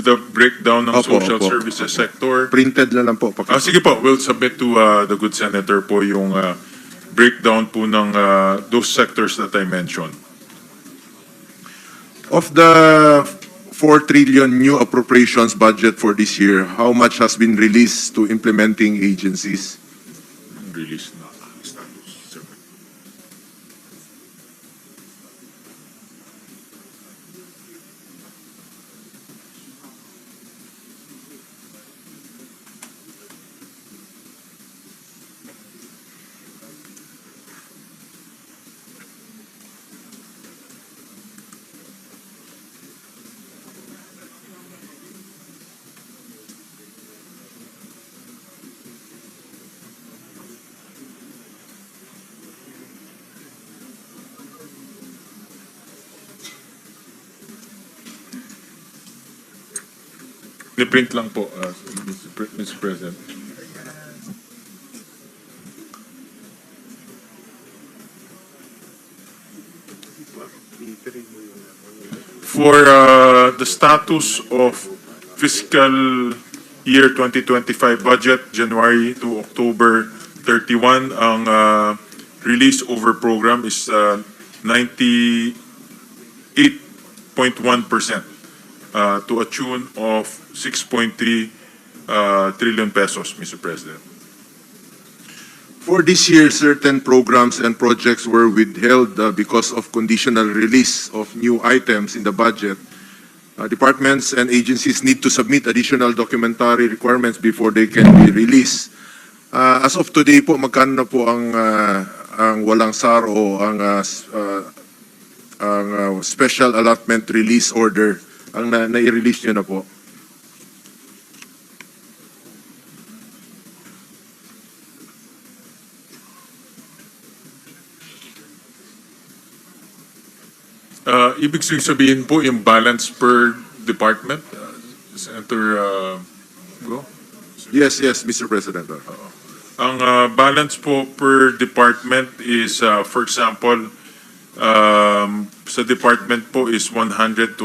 the breakdown ng Opo, social opo. services sector. Printed na lang po. Paki- Ah, sige po, we'll submit to uh, the good senator po yung uh, breakdown po ng uh, those sectors that I mentioned. Of the 4 trillion new appropriations budget for this year, how much has been released to implementing agencies? Ni-print lang po, uh, Mr. President. For uh, the status of fiscal year 2025 budget, January to October 31, ang uh, release over program is uh, 98.1% uh, to a tune of 6.3 uh, trillion pesos, Mr. President. For this year, certain programs and projects were withheld uh, because of conditional release of new items in the budget. Uh, Departments and agencies need to submit additional documentary requirements before they can be released. Uh, As of today po, magkano na po ang, uh, ang walang SAR o ang, uh, uh, ang uh, special allotment release order ang na- nai-release nyo na po? Uh, ibig sabihin po yung balance per department, uh, Senator uh, Go? Yes, yes, Mr. President. Ang uh, balance po per department is, uh, for example, um, sa department po is 128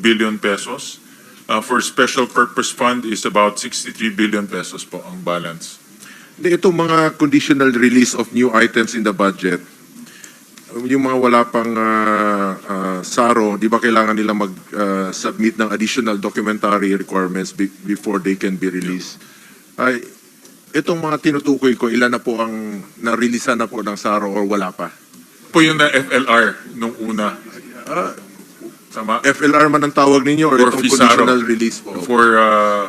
billion pesos. Uh, for special purpose fund is about 63 billion pesos po ang balance. Hindi, itong mga conditional release of new items in the budget, yung mga wala pang ah, ah, SARO, di ba kailangan nila mag-submit ng additional documentary requirements be- before they can be released? Ay, itong mga tinutukoy ko, ilan na po ang na-releasean na po ng SARO or wala pa? Po yung na FLR nung una. Ah, Tama? FLR man ang tawag ninyo or, Or itong Fisaro. conditional release po? For, uh,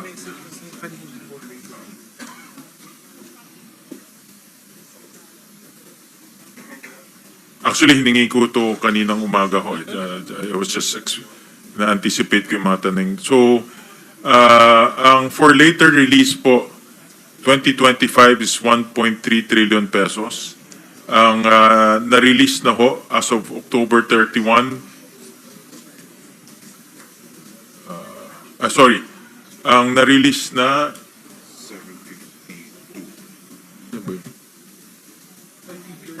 actually, hiningi ko to kaninang umaga ko. Uh, I was just na-anticipate ko yung mga tanong. So, uh, ang for later release po, 2025 is 1.3 trillion pesos. Ang uh, na-release na ho as of October 31, Ah, sorry. Ang na-release na...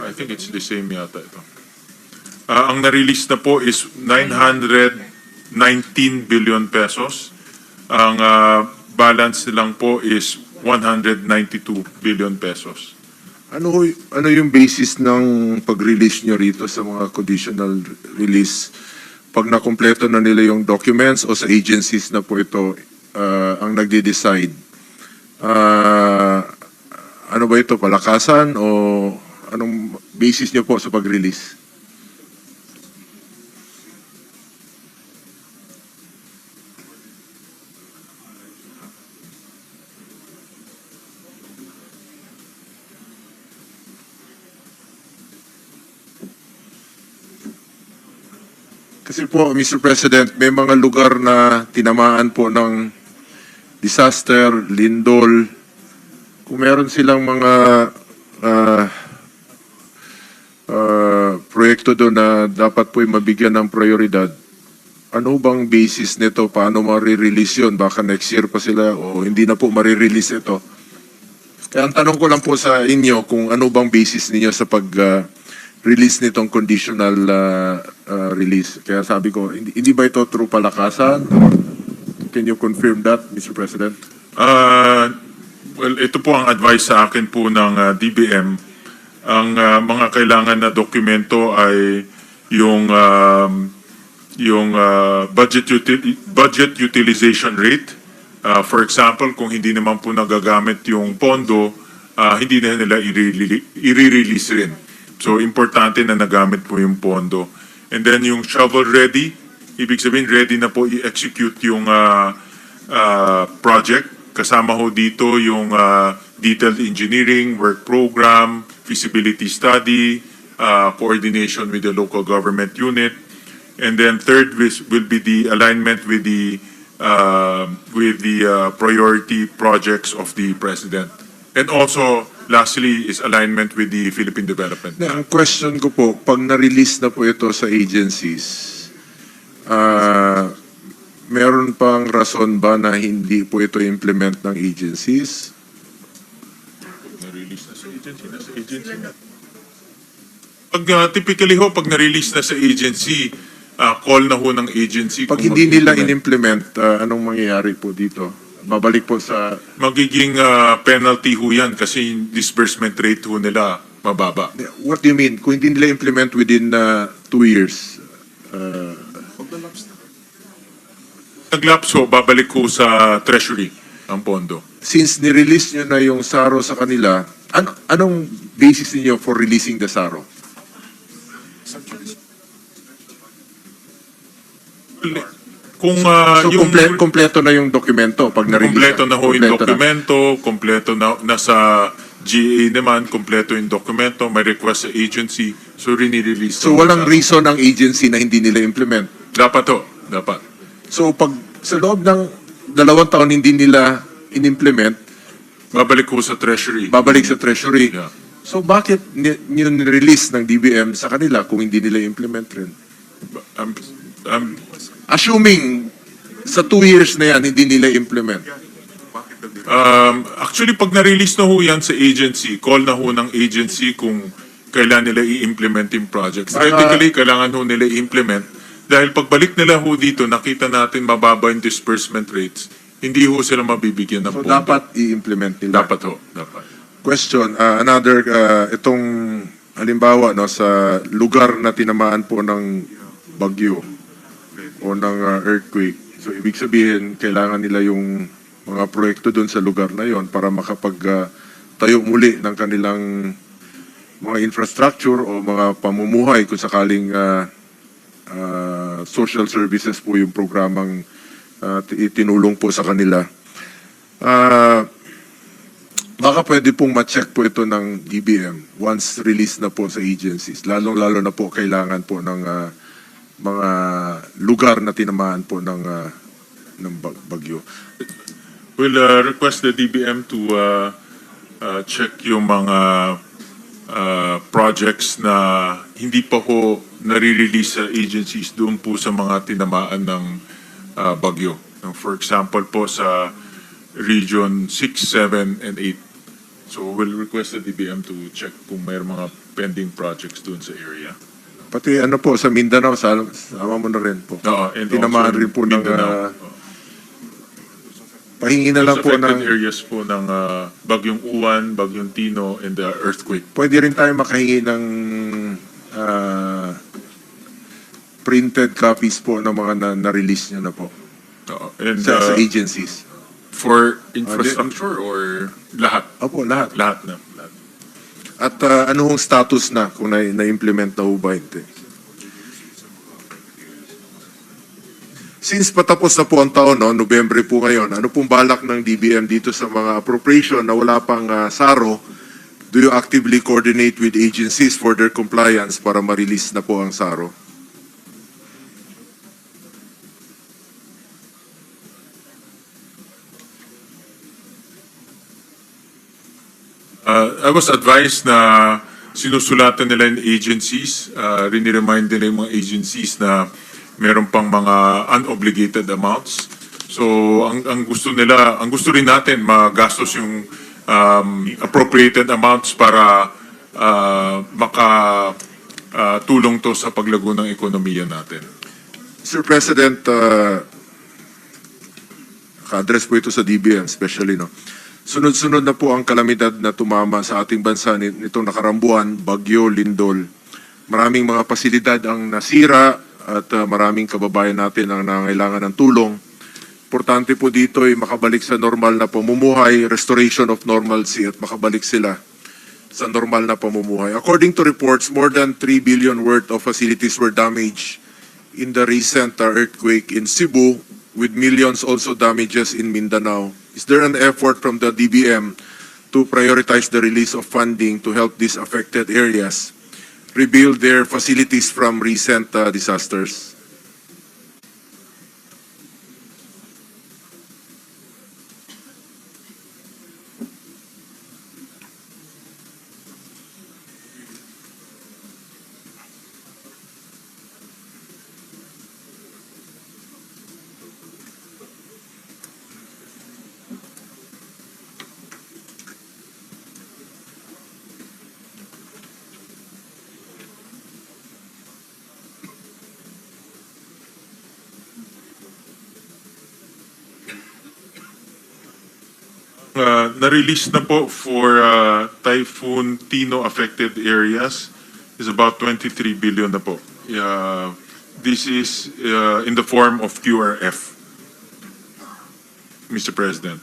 I think it's the same yata ito. Ah, ang na-release na po is 919 billion pesos. Ang ah, balance lang po is 192 billion pesos. Ano, ho- ano yung basis ng pag-release nyo rito sa mga conditional release? Pag nakompleto na nila yung documents o sa agencies na po ito uh, ang nagde-decide? Ah, ano ba ito, palakasan o anong basis nyo po sa pag-release? Kasi po, Mr. President, may mga lugar na tinamaan po ng disaster, lindol. Kung meron silang mga ah, ah, proyekto doon na dapat po mabigyan ng prioridad, ano bang basis nito? Paano marirelease yun? Baka next year pa sila o hindi na po marirelease ito. Kaya ang tanong ko lang po sa inyo kung ano bang basis ninyo sa pag ah, release nitong conditional ah, ah, release. Kaya sabi ko, hindi, hindi ba ito true palakasan? can you confirm that, Mr. President? Ah, well, ito po ang advice sa akin po ng ah, DBM. Ang ah, mga kailangan na dokumento ay yung um, yung ah, budget uti- budget utilization rate. Ah, for example, kung hindi naman po nagagamit yung pondo, ah, hindi na nila i-rele- i-release rin. So importante na nagamit po yung pondo. And then yung shovel ready, ibig sabihin ready na po i-execute yung ah, ah, project. Kasama ho dito yung ah, detailed engineering, work program, feasibility study, ah, coordination with the local government unit. And then third will be the alignment with the uh, with the uh, priority projects of the president. And also, lastly, is alignment with the Philippine Development Na, Bank. ang question ko po, pag na-release na po ito sa agencies, ah, meron pang rason ba na hindi po ito implement ng agencies? Na-release na sa agency, na sa agency na. Pag uh, typically ho, pag na-release na sa agency, uh, call na ho ng agency. Pag kung hindi nila mag-implement. in-implement, ah, anong mangyayari po dito? Babalik po sa... Magiging uh, penalty ho yan kasi yung disbursement rate ho nila mababa. What do you mean? Kung hindi nila implement within ah, two years, ah, Naglaps ho, babalik ho sa treasury ang pondo. since ni-release nyo na yung SARO sa kanila, ano, anong basis niyo for releasing the SARO? Kung uh, So, yung komple- kompleto na yung dokumento pag na-release kompleto na ho yung Kompleto na. dokumento, kompleto na nasa GA naman, kompleto yung dokumento, may request sa agency, so rinirelease. So, walang sa- reason ang agency na hindi nila implement. Dapat ho, dapat. So, pag sa loob ng dalawang taon hindi nila in-implement, Babalik ho sa treasury. babalik sa treasury. Yeah. So, bakit nyo release ng DBM sa kanila kung hindi nila implement rin? Um, um, Assuming sa two years na yan, hindi nila implement. Um, actually, pag na-release na ho yan sa agency, call na ho ng agency kung kailan nila i-implement yung projects. Technically, kailangan ho nila i-implement. Dahil pagbalik nila ho dito, nakita natin mababa yung disbursement rates, hindi ho sila mabibigyan ng So, pondo. dapat i-implement nila. Dapat ho, dapat. Question, uh, another, uh, itong halimbawa no, sa lugar na tinamaan po ng bagyo o ng uh, earthquake. So ibig sabihin, kailangan nila yung mga proyekto doon sa lugar na yon para makapag uh, tayo muli ng kanilang mga infrastructure o mga pamumuhay kung sakaling uh, uh, social services po yung programang uh, itinulong po sa kanila. Ah, Baka pwede pong ma-check po ito ng DBM once release na po sa agencies. Lalong-lalo na po kailangan po ng ah, mga lugar na tinamaan po ng, ah, ng bag- bagyo. We'll uh, request the DBM to uh, uh, check yung mga uh, projects na hindi pa ho nare-release sa agencies doon po sa mga tinamaan ng uh, bagyo. For example po sa Region 6, 7, and 8. So we'll request the DBM to check kung may mga pending projects doon sa area. Pati ano po, sa Mindanao, sa, sama mo na rin po. Oo, and Tinamaan also rin po ng, Mindanao. ah, Pahingi na lang Those po affected ng... areas po ng uh, Bagyong Uwan, Bagyong Tino, and the earthquake. Pwede rin tayo makahingi ng ah, printed copies po ng mga na- na-release nyo na po Oo, And sa, sa uh, agencies. for infrastructure or lahat? Opo, lahat. Lahat na. At ah, ano hong status na kung na- na-implement na ho ba hindi? Since patapos na po ang taon, no, Nobyembre po ngayon, ano pong balak ng DBM dito sa mga appropriation na wala pang ah, SARO? Do you actively coordinate with agencies for their compliance para ma-release na po ang SARO? Uh, I was advised na sinusulatan nila yung agencies, uh, riniremind nila yung mga agencies na meron pang mga unobligated amounts. So, ang, ang gusto nila, ang gusto rin natin, magastos yung um, appropriated amounts para uh, maka uh, tulong to sa paglago ng ekonomiya natin. Mr. President, uh, naka-address po ito sa DBM especially, no? Sunod-sunod na po ang kalamidad na tumama sa ating bansa ni- nitong nakarambuan, Bagyo, Lindol. Maraming mga pasilidad ang nasira at uh, maraming kababayan natin ang nangailangan ng tulong. Importante po dito ay makabalik sa normal na pamumuhay, restoration of normalcy at makabalik sila sa normal na pamumuhay. According to reports, more than 3 billion worth of facilities were damaged in the recent uh, earthquake in Cebu, with millions also damages in Mindanao. Is there an effort from the DBM to prioritize the release of funding to help these affected areas rebuild their facilities from recent uh, disasters? Uh, na-release na po for uh, Typhoon Tino affected areas is about 23 billion na po. Uh, this is uh, in the form of QRF. Mr. President.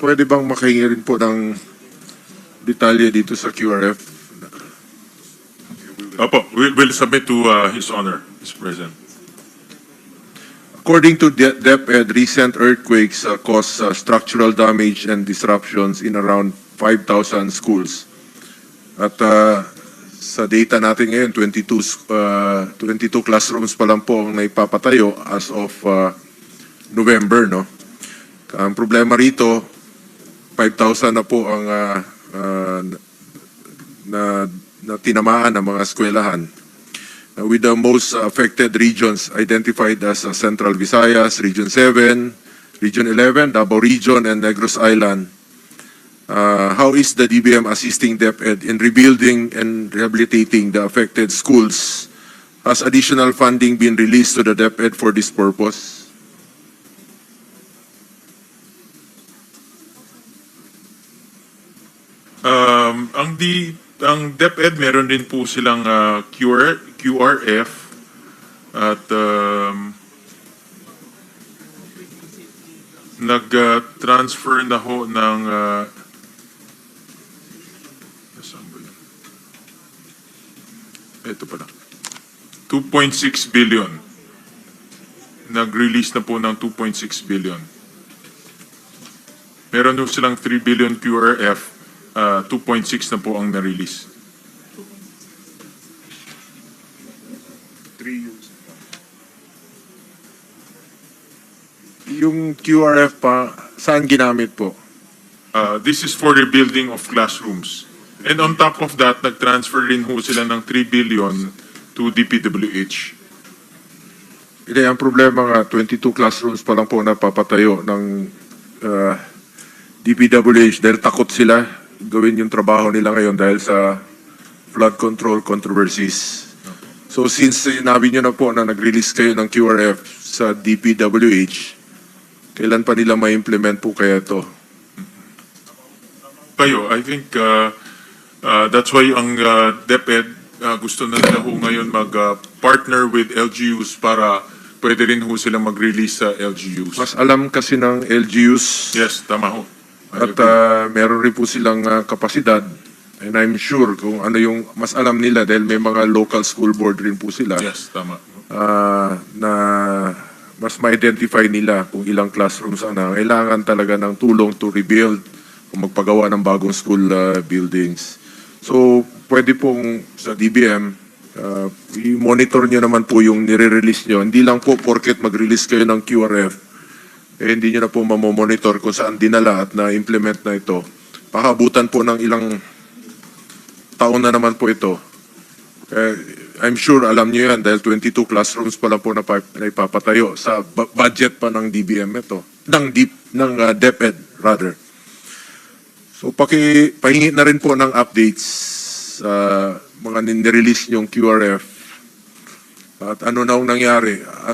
Pwede bang makahingi rin po ng detalye dito sa QRF? Opo, we'll, we'll submit to uh, His Honor, Mr. President. According to De- DepEd, recent earthquakes uh, caused uh, structural damage and disruptions in around 5,000 schools. At uh, sa data natin ngayon, 22, s- uh, 22 classrooms pa lang po ang naipapatayo as of uh, November, no? Ang problema rito, 5,000 na po ang uh, uh, na, na tinamaan ng mga eskwelahan with the most affected regions identified as uh, Central Visayas, Region 7, Region 11, Davao Region, and Negros Island. Uh, how is the DBM assisting DepEd in rebuilding and rehabilitating the affected schools? Has additional funding been released to the DepEd for this purpose? Um, ang di ang DepEd meron din po silang uh, QR QRF at um, nag-transfer na ho ng uh, yun? Ito pala. 2.6 billion. Nag-release na po ng 2.6 billion. Meron ho silang 3 billion QRF, uh, 2.6 na po ang na-release. Yung QRF pa, saan ginamit po? Uh, this is for rebuilding of classrooms. And on top of that, nag-transfer rin ho sila ng 3 billion to DPWH. Hindi, ang problema nga, 22 classrooms pa lang po napapatayo ng uh, DPWH dahil takot sila gawin yung trabaho nila ngayon dahil sa flood control controversies. So since sinabi nyo na po na nag-release kayo ng QRF sa DPWH, kailan pa nila ma-implement po kaya ito? Kayo, I think uh, uh, that's why ang uh, DepEd uh, gusto na nila ho ngayon mag-partner with LGUs para pwede rin ho silang mag-release sa LGUs. Mas alam kasi ng LGUs Yes, tama ho. At uh, meron rin po silang uh, kapasidad. And I'm sure kung ano yung mas alam nila dahil may mga local school board rin po sila yes, tama. uh, na mas ma-identify nila kung ilang classrooms ang kailangan talaga ng tulong to rebuild kung magpagawa ng bagong school uh, buildings. So, pwede pong sa DBM, uh, i-monitor nyo naman po yung nire-release nyo. Hindi lang po porket mag-release kayo ng QRF, eh, hindi nyo na po mamomonitor kung saan dinala at na-implement na ito. Pakabutan po ng ilang taon na naman po ito. Eh, I'm sure alam niyo yan dahil 22 classrooms pa lang po na, na ipapatayo sa bu- budget pa ng DBM ito. Ng, deep, ng uh, DepEd, rather. So, paki, pahingi na rin po ng updates sa mga nirelease niyong QRF at ano na ang nangyari. At